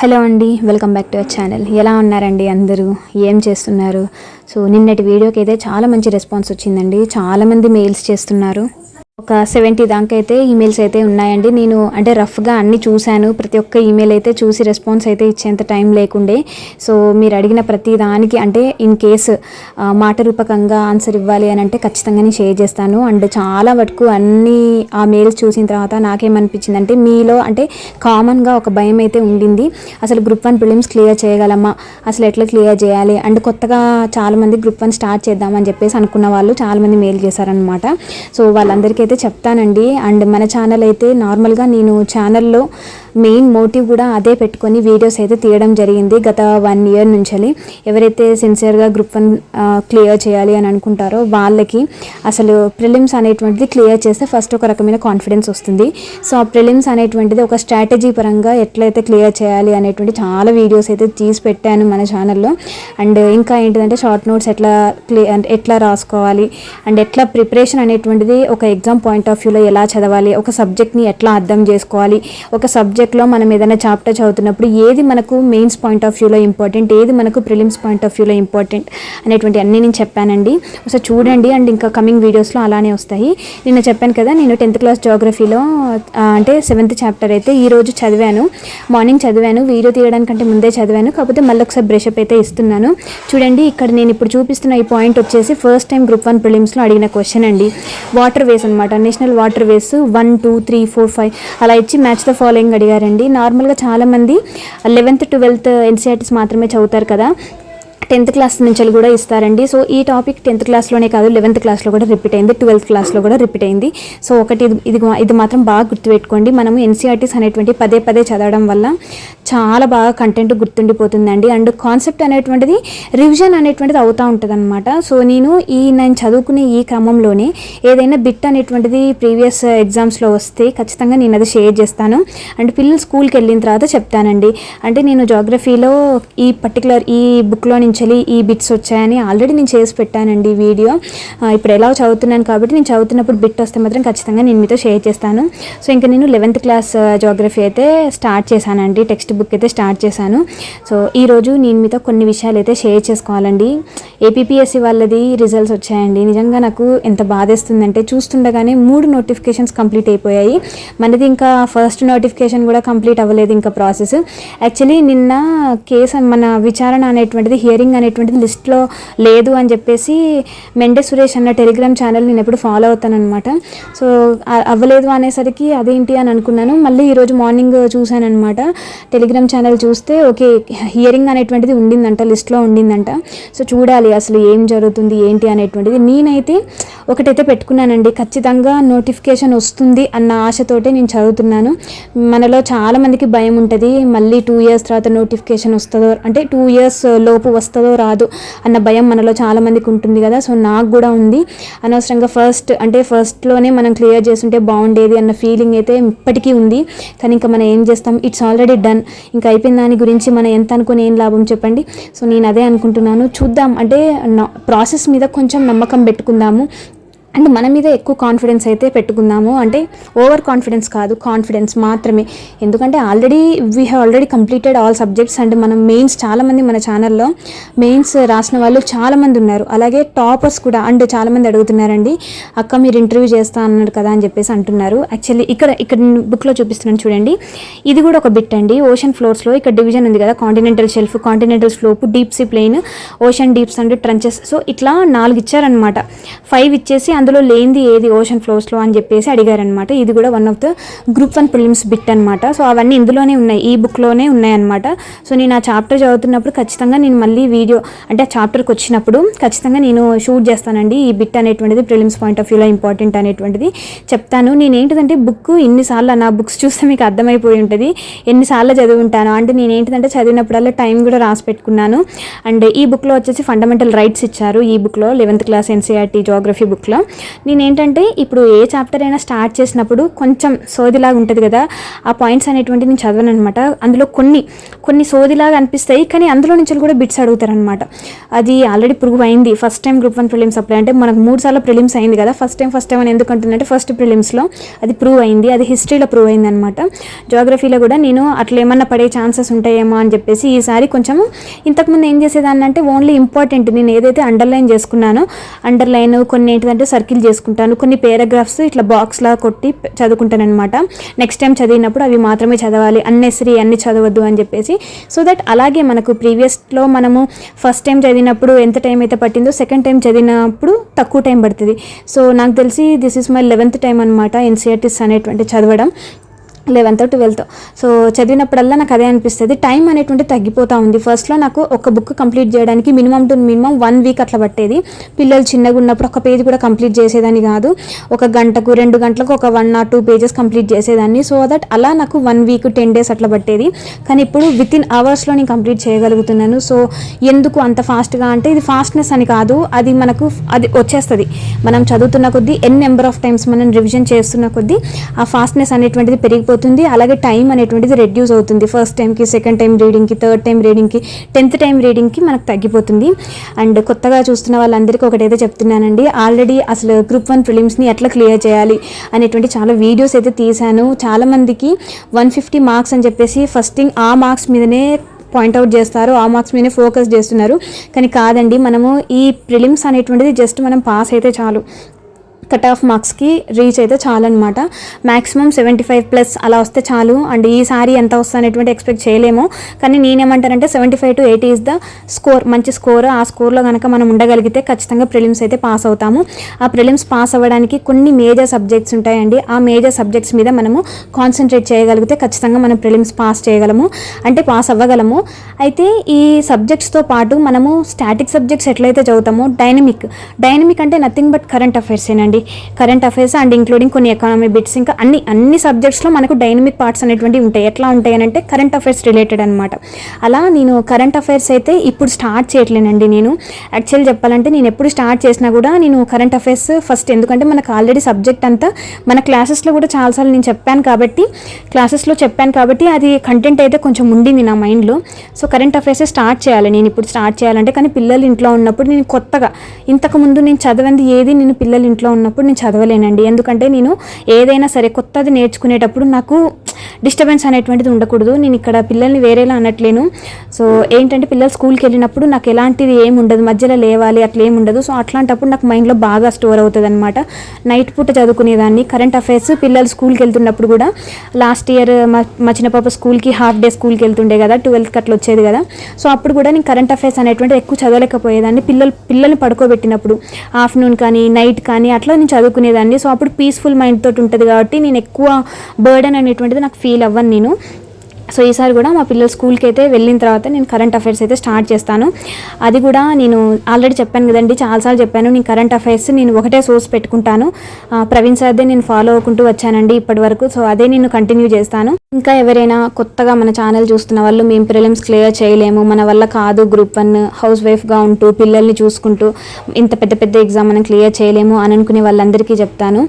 Hello అండి welcome back to our channel. ఎలా ఉన్నారండి అందరూ? ఏం చేస్తున్నారు? సో నిన్నటి వీడియోకి అయితే చాలా మంచి రెస్పాన్స్ వచ్చిందండి. చాలామంది మెయిల్స్ చేస్తున్నారు. ఒక సెవెంటీ దాకా అయితే ఈమెయిల్స్ అయితే ఉన్నాయండి. నేను అంటే రఫ్గా అన్ని చూశాను. ప్రతి ఒక్క ఈమెయిల్ అయితే చూసి రెస్పాన్స్ అయితే ఇచ్చేంత టైం లేకుండే. సో మీరు అడిగిన ప్రతి దానికి అంటే ఇన్ కేస్ మాట రూపకంగా ఆన్సర్ ఇవ్వాలి అని అంటే ఖచ్చితంగా నేను షేర్ చేస్తాను. అండ్ చాలా వరకు అన్ని ఆ మెయిల్స్ చూసిన తర్వాత నాకేమనిపించింది అంటే మీలో అంటే కామన్గా ఒక భయం అయితే ఉండింది. అసలు గ్రూప్ వన్ ప్రిలిమ్స్ క్లియర్ చేయగలమా? అసలు ఎట్లా క్లియర్ చేయాలి? అండ్ కొత్తగా చాలామంది గ్రూప్ వన్ స్టార్ట్ చేద్దామని చెప్పేసి అనుకున్న వాళ్ళు చాలామంది మెయిల్ చేశారనమాట సో వాళ్ళందరికీ అయితే చెప్తానండి. అండ్ మన ఛానల్ అయితే నార్మల్గా నేను ఛానల్లో మెయిన్ మోటివ్ కూడా అదే పెట్టుకొని వీడియోస్ అయితే తీయడం జరిగింది గత వన్ ఇయర్ నుంచి ఎవరైతే సిన్సియర్గా గ్రూప్ వన్ క్లియర్ చేయాలి అని అనుకుంటారో వాళ్ళకి అసలు ప్రిలిమ్స్ అనేటువంటిది క్లియర్ చేస్తే ఫస్ట్ ఒక రకమైన కాన్ఫిడెన్స్ వస్తుంది. సో ఆ ప్రిలిమ్స్ అనేటువంటిది ఒక స్ట్రాటజీ పరంగా ఎట్లయితే క్లియర్ చేయాలి అనేటువంటి చాలా వీడియోస్ అయితే తీసి పెట్టాను మన ఛానల్లో అండ్ ఇంకా ఏంటిదంటే షార్ట్ నోట్స్ ఎట్లా క్లియర్ ఎట్లా రాసుకోవాలి అండ్ ఎట్లా ప్రిపరేషన్ అనేటువంటిది ఒక ఎగ్జామ్ పాయింట్ ఆఫ్ వ్యూలో ఎలా చదవాలి ఒక సబ్జెక్ట్ని ఎట్లా అర్థం చేసుకోవాలి ఒక సబ్జెక్ట్ సబ్జెక్ట్లో మనం ఏదైనా చాప్టర్ చదువుతున్నప్పుడు ఏది మనకు మెయిన్స్ పాయింట్ ఆఫ్ వ్యూలో ఇంపార్టెంట్ ఏది మనకు ప్రిలిమ్స్ పాయింట్ ఆఫ్ వ్యూలో ఇంపార్టెంట్ అనేటువంటి అన్నీ నేను చెప్పానండి. ఒకసారి చూడండి. అండ్ ఇంకా కమింగ్ వీడియోస్లో అలానే వస్తాయి. నిన్న చెప్పాను కదా నేను టెన్త్ క్లాస్ జోగ్రఫీలో అంటే సెవెంత్ చాప్టర్ అయితే ఈరోజు చదివాను. మార్నింగ్ చదివాను. వీడియో తీయడానికంటే ముందే చదివాను. కాకపోతే మళ్ళీ ఒకసారి బ్రషప్ అయితే ఇస్తున్నాను. చూడండి ఇక్కడ నేను ఇప్పుడు చూపిస్తున్న ఈ పాయింట్ వచ్చేసి ఫస్ట్ టైం గ్రూప్ వన్ ప్రిలిమ్స్లో అడిగిన క్వశ్చన్ అండి. వాటర్ వేస్ అనమాట national waterways one two three four five అలా ఇచ్చి మ్యాచ్ ద ఫాలోయింగ్ అడిగారండి. నార్మల్గా చాలామంది లెవెన్త్ ట్వెల్త్ ఎన్సీఆర్టీస్ మాత్రమే చదువుతారు కదా. టెన్త్ క్లాస్ నుంచి కూడా ఇస్తారండి. సో ఈ టాపిక్ టెన్త్ క్లాస్లోనే కాదు లెవెన్త్ క్లాస్లో కూడా రిపీట్ అయింది ట్వెల్త్ క్లాస్లో కూడా రిపీట్ అయింది. సో ఒకటి ఇది ఇది మాత్రం బాగా గుర్తుపెట్టుకోండి. మనము ఎన్సీఆర్టీస్ అనేటువంటి పదే పదే చదవడం వల్ల చాలా బాగా కంటెంట్ గుర్తుండిపోతుందండి. అండ్ కాన్సెప్ట్ అనేటువంటిది రివిజన్ అనేటువంటిది అవుతూ ఉంటుంది అనమాట సో నేను ఈ నేను చదువుకునే ఈ క్రమంలోనే ఏదైనా బిట్ అనేటువంటిది ప్రీవియస్ ఎగ్జామ్స్లో వస్తే ఖచ్చితంగా నేను అది షేర్ చేస్తాను. అండ్ పిల్లలు స్కూల్కి వెళ్ళిన తర్వాత చెప్తానండి. అంటే నేను జాగ్రఫీలో ఈ పర్టికులర్ ఈ బుక్లో నుంచి ఈ బిట్స్ వచ్చాయని ఆల్రెడీ నేను చేసి పెట్టానండి వీడియో ఇప్పుడు ఎలా చదువుతున్నాను కాబట్టి నేను చదువుతున్నప్పుడు బిట్ వస్తే మాత్రం ఖచ్చితంగా నేను మీతో షేర్ చేస్తాను. సో ఇంకా నేను లెవెన్త్ క్లాస్ జోగ్రఫీ అయితే స్టార్ట్ చేశానండి. టెక్స్ట్ బుక్ అయితే స్టార్ట్ చేశాను. సో ఈరోజు నేను మీతో కొన్ని విషయాలు అయితే షేర్ చేసుకోవాలండి. ఏపీపీఎస్సి వాళ్ళది రిజల్ట్స్ వచ్చాయండి. నిజంగా నాకు ఎంత బాధేస్తుందంటే చూస్తుండగానే మూడు నోటిఫికేషన్స్ కంప్లీట్ అయిపోయాయి. మనది ఇంకా ఫస్ట్ నోటిఫికేషన్ కూడా కంప్లీట్ అవ్వలేదు ఇంకా ప్రాసెస్ యాక్చువల్లీ నిన్న కేసు మన విచారణ అనేటువంటిది హియరింగ్ అనేటువంటిది లిస్ట్లో లేదు అని చెప్పేసి మెండే సురేష్ అన్న టెలిగ్రామ్ ఛానల్ నేను ఎప్పుడు ఫాలో అవుతానమాట సో అవ్వలేదు అనేసరికి అదేంటి అని అనుకున్నాను. మళ్ళీ ఈరోజు మార్నింగ్ చూశానమాట టెలిగ్రామ్ ఛానల్ చూస్తే ఓకే హియరింగ్ అనేటువంటిది ఉండిందంట లిస్ట్లో ఉండిందంట. సో చూడాలి అసలు ఏం జరుగుతుంది ఏంటి అనేటువంటిది. నేనైతే ఒకటైతే పెట్టుకున్నానండి. ఖచ్చితంగా నోటిఫికేషన్ వస్తుంది అన్న ఆశతోటే నేను చదువుతున్నాను. మనలో చాలామందికి భయం ఉంటుంది. మళ్ళీ టూ ఇయర్స్ తర్వాత నోటిఫికేషన్ వస్తుందో అంటే టూ ఇయర్స్ లోపు వస్తుంది రాదు అన్న భయం మనలో చాలామందికి ఉంటుంది కదా. సో నాకు కూడా ఉంది. అనవసరంగా ఫస్ట్ అంటే ఫస్ట్లోనే మనం క్లియర్ చేస్తుంటే బాగుండేది అన్న ఫీలింగ్ అయితే ఇప్పటికీ ఉంది. కానీ ఇంకా మనం ఏం చేస్తాం? ఇట్స్ ఆల్రెడీ డన్ ఇంకా అయిపోయిన దాని గురించి మనం ఎంత అనుకుని ఏం లాభం చెప్పండి? సో నేను అదే అనుకుంటున్నాను. చూద్దాం. అంటే ప్రాసెస్ మీద కొంచెం నమ్మకం పెట్టుకుందాము. అండ్ మన మీద ఎక్కువ కాన్ఫిడెన్స్ అయితే పెట్టుకుందాము. అంటే ఓవర్ కాన్ఫిడెన్స్ కాదు కాన్ఫిడెన్స్ మాత్రమే. ఎందుకంటే already we have already completed all subjects and మనం మెయిన్స్ చాలామంది మన ఛానల్లో మెయిన్స్ రాసిన వాళ్ళు చాలామంది ఉన్నారు. అలాగే టాపర్స్ కూడా అండ్ చాలామంది అడుగుతున్నారండి అక్క మీరు ఇంటర్వ్యూ చేస్తా అన్నారు కదా అని చెప్పేసి అంటున్నారు. యాక్చువల్లీ ఇక్కడ ఇక్కడ బుక్లో చూపిస్తున్నాను చూడండి. ఇది కూడా ఒక బిట్ అండి. ఓషన్ ఫ్లోర్స్లో ఇక్కడ డివిజన్ ఉంది కదా continental shelf continental slope deep sea plain ocean deeps and trenches so ఇట్లా నాలుగు ఇచ్చారనమాట ఫైవ్ ఇచ్చేసి అందులో లేనిది ఏది ఓషన్ ఫ్లోర్స్లో అని చెప్పేసి అడిగారనమాట ఇది కూడా one of the group one prelims bit అనమాట సో అవన్నీ ఇందులోనే ఉన్నాయి. ఈ బుక్లోనే ఉన్నాయన్నమాట. సో నేను ఆ చాప్టర్ చదువుతున్నప్పుడు ఖచ్చితంగా నేను మళ్ళీ వీడియో అంటే ఆ చాప్టర్కి వచ్చినప్పుడు ఖచ్చితంగా నేను షూట్ చేస్తానండి ఈ బిట్ అనేటువంటిది ప్రిలిమ్స్ పాయింట్ ఆఫ్ వ్యూలో ఇంపార్టెంట్ అనేటువంటిది చెప్తాను. నేను ఏంటిదంటే బుక్ ఇన్నిసార్లు నా బుక్స్ చూస్తే మీకు అర్థమైపోయి ఉంటుంది. ఎన్నిసార్లు చదివి ఉంటాను అంటే నేను ఏంటిదంటే చదివినప్పుడల్లా టైం కూడా రాసి పెట్టుకున్నాను. అండ్ ఈ బుక్లో వచ్చేసి ఫండమెంటల్ రైట్స్ ఇచ్చారు ఈ బుక్లో లెవెన్త్ క్లాస్ ఎన్సీఆర్టీ జోగ్రఫీ బుక్లో నేనేంటంటే ఇప్పుడు ఏ చాప్టర్ అయినా స్టార్ట్ చేసినప్పుడు కొంచెం సోదిలాగా ఉంటుంది కదా ఆ పాయింట్స్ అనేటువంటి నేను చదవను అనమాట అందులో కొన్ని కొన్ని సోదిలాగా అనిపిస్తాయి కానీ అందులో నుంచి కూడా బిట్స్ అడుగుతారనమాట. అది ఆల్రెడీ ప్రూవ్ అయింది first time group one prelims apply అంటే మనకు మూడు సార్లు ప్రిలిమ్స్ అయింది కదా ఫస్ట్ టైం ఫస్ట్ టైం అని ఎందుకు అంటున్నట్టు ఫస్ట్ ప్రిలిమ్స్లో అది ప్రూవ్ అయింది అది హిస్టరీలో ప్రూవ్ అయింది అనమాట జోగ్రఫీలో కూడా నేను అట్లా ఏమన్నా పడే ఛాన్సెస్ ఉంటాయేమో అని చెప్పేసి ఈసారి కొంచెం ఇంతకుముందు ఏం చేసేదాన్ని అంటే ఓన్లీ ఇంపార్టెంట్ నేను ఏదైతే అండర్లైన్ చేసుకున్నానో అండర్లైన్ కొన్ని ఏంటిదంటే సర్కిల్ చేసుకుంటాను. కొన్ని పేరాగ్రాఫ్స్ ఇట్లా బాక్స్లా కొట్టి చదువుకుంటాను అనమాట నెక్స్ట్ టైం చదివినప్పుడు అవి మాత్రమే చదవాలి. అన్నెసరీ అన్ని చదవద్దు అని చెప్పేసి. సో దట్ అలాగే మనకు ప్రీవియస్లో మనము ఫస్ట్ టైం చదివినప్పుడు ఎంత టైం అయితే పట్టిందో సెకండ్ టైం చదివినప్పుడు తక్కువ టైం పడుతుంది. సో నాకు తెలిసి this is my eleventh time అనమాట ఎన్సీఆర్టీస్ అనేటువంటి చదవడం. లెవెన్త్ ట్వెల్త్ సో చదివినప్పుడల్లా నాకు అదే అనిపిస్తుంది. టైం అనేటువంటి తగ్గిపోతూ ఉంది. ఫస్ట్లో నాకు ఒక బుక్ కంప్లీట్ చేయడానికి minimum to minimum one week అట్లా పట్టేది. పిల్లలు చిన్నగా ఉన్నప్పుడు ఒక పేజ్ కూడా కంప్లీట్ చేసేదాన్ని కాదు. ఒక గంటకు రెండు గంటలకు ఒక one or two pages complete చేసేదాన్ని. సో దట్ అలా నాకు వన్ వీక్ టెన్ డేస్ అట్లా పట్టేది. కానీ ఇప్పుడు విత్ ఇన్ అవర్స్లో నేను కంప్లీట్ చేయగలుగుతున్నాను. సో ఎందుకు అంత ఫాస్ట్గా అంటే ఇది ఫాస్ట్నెస్ అని కాదు. అది మనకు అది వచ్చేస్తుంది. మనం చదువుతున్న కొద్దీ ఎన్ నెంబర్ ఆఫ్ టైమ్స్ మనం రివిజన్ చేస్తున్న కొద్దీ ఆ ఫాస్ట్నెస్ అనేటువంటిది పెరిగిపోతుంది అవుతుంది. అలాగే టైం అనేటువంటిది రెడ్యూస్ అవుతుంది. ఫస్ట్ టైంకి సెకండ్ టైం రీడింగ్కి థర్డ్ టైం రీడింగ్కి టెన్త్ టైం రీడింగ్కి మనకు తగ్గిపోతుంది. అండ్ కొత్తగా చూస్తున్న వాళ్ళందరికీ ఒకటైతే చెప్తున్నానండి. ఆల్రెడీ అసలు గ్రూప్ వన్ ప్రిలిమ్స్ని ఎట్లా క్లియర్ చేయాలి అనేటువంటి చాలా వీడియోస్ అయితే తీశాను. చాలామందికి వన్ ఫిఫ్టీ మార్క్స్ అని చెప్పేసి ఫస్ట్ థింగ్ ఆ మార్క్స్ మీదనే పాయింట్అవుట్ చేస్తారు. ఆ మార్క్స్ మీదనే ఫోకస్ చేస్తున్నారు. కానీ కాదండి మనము ఈ ప్రిలిమ్స్ అనేటువంటిది జస్ట్ మనం పాస్ అయితే చాలు. కట్ ఆఫ్ మార్క్స్కి రీచ్ అయితే చాలు అనమాట మ్యాక్సిమం సెవెంటీ ఫైవ్ ప్లస్ అలా వస్తే చాలు. అండ్ ఈసారి ఎంత వస్తుంది అనేటువంటి ఎక్స్పెక్ట్ చేయలేము. కానీ నేనేమంటానంటే seventy five to eighty is the score మంచి స్కోర్. ఆ స్కోర్లో కనుక మనం ఉండగలిగితే ఖచ్చితంగా ప్రిలిమ్స్ అయితే పాస్ అవుతాము. ఆ ప్రిలిమ్స్ పాస్ అవ్వడానికి కొన్ని మేజర్ సబ్జెక్ట్స్ ఉంటాయండి. ఆ మేజర్ సబ్జెక్ట్స్ మీద మనము కాన్సన్ట్రేట్ చేయగలిగితే ఖచ్చితంగా మనం ప్రిలిమ్స్ పాస్ చేయగలము. అంటే పాస్ అవ్వగలము. అయితే ఈ సబ్జెక్ట్స్తో పాటు మనము స్టాటిక్ సబ్జెక్ట్స్ ఎట్లయితే చదువుతామో డైనమిక్ డైనమిక్ అంటే నథింగ్ బట్ కరెంట్ అఫైర్స్ ఏనండి కరెంట్ అఫైర్స్ అండ్ ఇంక్లూడింగ్ కొన్ని ఎకానమీ బిట్స్ ఇంకా అన్ని అన్ని సబ్జెక్ట్స్లో మనకు డైనమిక్ పార్ట్స్ అనేటువంటివి ఉంటాయి. ఎట్లా ఉంటాయి అని అంటే కరెంట్ అఫైర్స్ రిలేటెడ్ అనమాట అలా నేను కరెంట్ అఫైర్స్ అయితే ఇప్పుడు స్టార్ట్ చేయట్లేనండి నేను. యాక్చువల్ చెప్పాలంటే నేను ఎప్పుడు స్టార్ట్ చేసినా కూడా నేను కరెంట్ అఫైర్స్ ఫస్ట్ ఎందుకంటే మనకు ఆల్రెడీ సబ్జెక్ట్ అంతా మన క్లాసెస్లో కూడా చాలాసార్లు నేను చెప్పాను కాబట్టి క్లాసెస్లో చెప్పాను కాబట్టి అది కంటెంట్ అయితే కొంచెం ఉండింది నా మైండ్లో సో కరెంట్ అఫైర్స్ స్టార్ట్ చేయాలి. నేను ఇప్పుడు స్టార్ట్ చేయాలంటే కానీ పిల్లలు ఇంట్లో ఉన్నప్పుడు నేను కొత్తగా ఇంతకు ముందు నేను చదవంది ఏది? నేను పిల్లలు ఇంట్లో ఉన్నప్పుడు నేను చదవలేనండి. ఎందుకంటే నేను ఏదైనా సరే కొత్తది నేర్చుకునేటప్పుడు నాకు డిస్టర్బెన్స్ అనేటువంటిది ఉండకూడదు. నేను ఇక్కడ పిల్లల్ని వేరేలా అనట్లేను. సో ఏంటంటే పిల్లలు స్కూల్కి వెళ్ళినప్పుడు నాకు ఎలాంటిది ఏమి ఉండదు. మధ్యలో లేవాలి అట్లా ఏమి ఉండదు. సో అట్లాంటప్పుడు నాకు మైండ్లో బాగా స్టోర్ అవుతుంది అనమాట నైట్ పూట చదువుకునేదాన్ని. కరెంట్ అఫైర్స్ పిల్లలు స్కూల్కి వెళ్తున్నప్పుడు కూడా లాస్ట్ ఇయర్ మా మా చిన్న పాప స్కూల్కి హాఫ్ డే స్కూల్కి వెళ్తుండే కదా. ట్వెల్త్కి అట్లా వచ్చేది కదా. సో అప్పుడు కూడా నేను కరెంట్ అఫైర్స్ అనేటువంటి ఎక్కువ చదవలేకపోయేదాన్ని. పిల్లలు పిల్లల్ని పడుకోబెట్టినప్పుడు ఆఫ్టర్నూన్ కానీ నైట్ కానీ అట్లా నేను చదువుకునేదాన్ని. సో అప్పుడు పీస్ఫుల్ మైండ్ తోటి ఉంటుంది కాబట్టి నేను ఎక్కువ బర్డన్ అనేటువంటిది నాకు ఫీల్ అవ్వను నేను. సో ఈసారి కూడా మా పిల్లలు స్కూల్కి అయితే వెళ్ళిన తర్వాత నేను కరెంట్ అఫైర్స్ అయితే స్టార్ట్ చేస్తాను. అది కూడా నేను ఆల్రెడీ చెప్పాను కదండి చాలాసార్లు చెప్పాను నేను కరెంట్ అఫైర్స్ నేను ఒకటే సోర్స్ పెట్టుకుంటాను. ప్రవీణ్ ప్రవీణ్ సార్దే నేను ఫాలో అవ్వకుంటూ వచ్చానండి ఇప్పటి వరకు సో అదే నేను కంటిన్యూ చేస్తాను. ఇంకా ఎవరైనా కొత్తగా మన ఛానల్ చూస్తున్న వాళ్ళు మేము ప్రిలిమ్స్ క్లియర్ చేయలేము మన వల్ల కాదు గ్రూప్ వన్ హౌస్ వైఫ్గా ఉంటూ పిల్లల్ని చూసుకుంటూ ఇంత పెద్ద పెద్ద ఎగ్జామ్ మనం క్లియర్ చేయలేము అని అనుకునే వాళ్ళందరికీ చెప్తాను.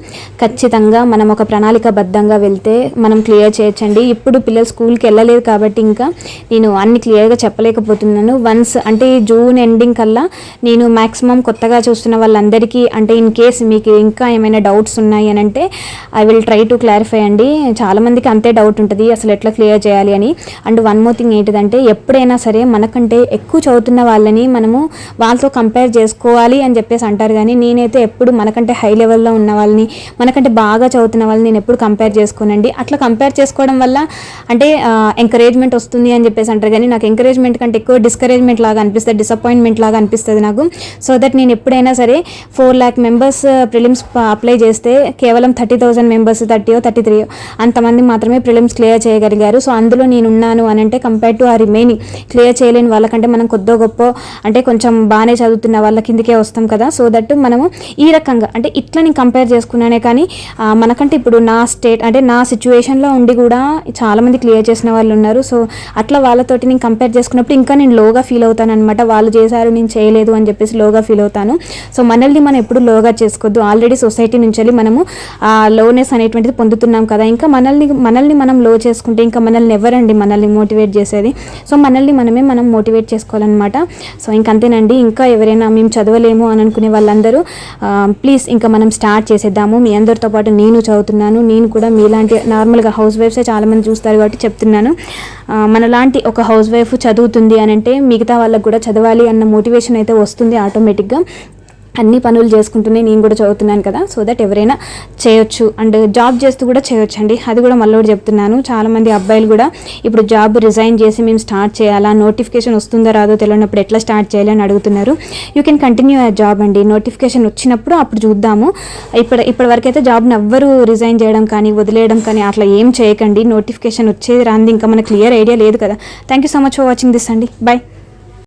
ఖచ్చితంగా మనం ఒక ప్రణాళికబద్ధంగా వెళ్తే మనం క్లియర్ చేయొచ్చండి. ఇప్పుడు పిల్లలు స్కూల్కి వెళ్ళలేదు కాబట్టి ఇంకా నేను అన్ని క్లియర్గా చెప్పలేకపోతున్నాను. వన్స్ అంటే జూన్ ఎండింగ్ కల్లా నేను మ్యాక్సిమం కొత్తగా చూస్తున్న వాళ్ళందరికీ అంటే ఇన్ కేస్ మీకు ఇంకా ఏమైనా డౌట్స్ ఉన్నాయి అని అంటే I will try to clarify అండి. చాలామందికి అంతే డౌట్ ఉంటుంది అసలు ఎట్లా క్లియర్ చేయాలి అని. అండ్ వన్ మోర్ థింగ్ ఏంటిదంటే ఎప్పుడైనా సరే మనకంటే ఎక్కువ చదువుతున్న వాళ్ళని మనము వాళ్ళతో కంపేర్ చేసుకోవాలి అని చెప్పేసి అంటారు కానీ నేనైతే ఎప్పుడు మనకంటే హై లెవెల్లో ఉన్న వాళ్ళని మనకంటే బాగా చదువుతున్న వాళ్ళని నేను ఎప్పుడు కంపేర్ చేసుకోనండి. అట్లా కంపేర్ చేసుకోవడం వల్ల అంటే ఎంకరేజ్మెంట్ వస్తుంది అని చెప్పేసి అంటారు. కానీ నాకు ఎంకరేజ్మెంట్ కంటే ఎక్కువ డిస్కరేజ్మెంట్ లాగా అనిపిస్తుంది డిసప్పాయింట్మెంట్ లాగా అనిపిస్తుంది నాకు. సో దట్ నేను ఎప్పుడైనా సరే four lakh members prelims apply చేస్తే కేవలం థర్టీ థౌసండ్ మెంబర్స్ థర్టీయో థర్టీ త్రీ అంతమంది మాత్రమే ప్రిలిమ్స్ క్లియర్ చేయగలిగారు. సో అందులో నేను ఉన్నాను అని అంటే కంపేర్ టు ఆ రిమైనింగ్ క్లియర్ చేయలేని వాళ్ళకంటే మనం కొద్దో గొప్ప అంటే కొంచెం బాగానే చదువుతున్న వాళ్ళ కిందకే వస్తాం కదా. సో దట్ మనము ఈ రకంగా అంటే ఇట్లా నేను కంపేర్ చేసుకున్నానే కానీ మనకంటే ఇప్పుడు నా స్టేట్ అంటే నా సిచ్యువేషన్లో ఉండి కూడా చాలామంది క్లియర్ చేసిన చేసిన వాళ్ళు ఉన్నారు. సో అట్లా వాళ్ళతోటి నేను కంపేర్ చేసుకున్నప్పుడు ఇంకా నేను లోగా ఫీల్ అవుతాను అనమాట వాళ్ళు చేశారు నేను చేయలేదు అని చెప్పేసి లోగా ఫీల్ అవుతాను. సో మనల్ని మనం ఎప్పుడు లోగా చేసుకోవద్దు. ఆల్రెడీ సొసైటీ నుంచి వెళ్ళి మనము ఆ లోనెస్ అనేటువంటిది పొందుతున్నాం కదా. ఇంకా మనల్ని మనల్ని మనం లో చేసుకుంటే ఇంకా మనల్ని ఎవరండి మనల్ని మోటివేట్ చేసేది? సో మనల్ని మనమే మనం మోటివేట్ చేసుకోవాలన్నమాట. సో ఇంకంతేనండి ఇంకా ఎవరైనా మేము చదవలేము అని అనుకునే వాళ్ళందరూ ప్లీజ్ ఇంకా మనం స్టార్ట్ చేసేద్దాము. మీ అందరితో పాటు నేను చదువుతున్నాను. నేను కూడా మీలాంటి నార్మల్గా హౌస్ వైఫ్సే చాలామంది చూస్తారు కాబట్టి చెప్తున్నాను. అనుకుంటున్నాను మనలాంటి ఒక హౌస్ వైఫ్ చదువుతుంది అని అంటే మిగతా వాళ్ళకు కూడా చదవాలి అన్న మోటివేషన్ అయితే వస్తుంది ఆటోమేటిక్గా అన్ని పనులు చేసుకుంటూనే నేను కూడా చదువుతున్నాను కదా. సో దట్ ఎవరైనా చేయొచ్చు. అండ్ జాబ్ చేస్తూ కూడా చేయొచ్చు అండి అది కూడా మళ్ళీ చెప్తున్నాను. చాలామంది అబ్బాయిలు కూడా ఇప్పుడు జాబ్ రిజైన్ చేసి మేము స్టార్ట్ చేయాలా? నోటిఫికేషన్ వస్తుందో రాదో తెలియనప్పుడు ఎట్లా స్టార్ట్ చేయాలి అని అడుగుతున్నారు. యూ కెన్ కంటిన్యూ ఆ జాబ్ అండి. నోటిఫికేషన్ వచ్చినప్పుడు అప్పుడు చూద్దాము. ఇప్పుడు ఇప్పటి వరకు అయితే జాబ్ని ఎవ్వరు రిజైన్ చేయడం కానీ వదిలేయడం కానీ అట్లా ఏం చేయకండి. నోటిఫికేషన్ వచ్చేది రాంది ఇంకా మనకు క్లియర్ ఐడియా లేదు కదా. Thank you so much for watching this అండి. బాయ్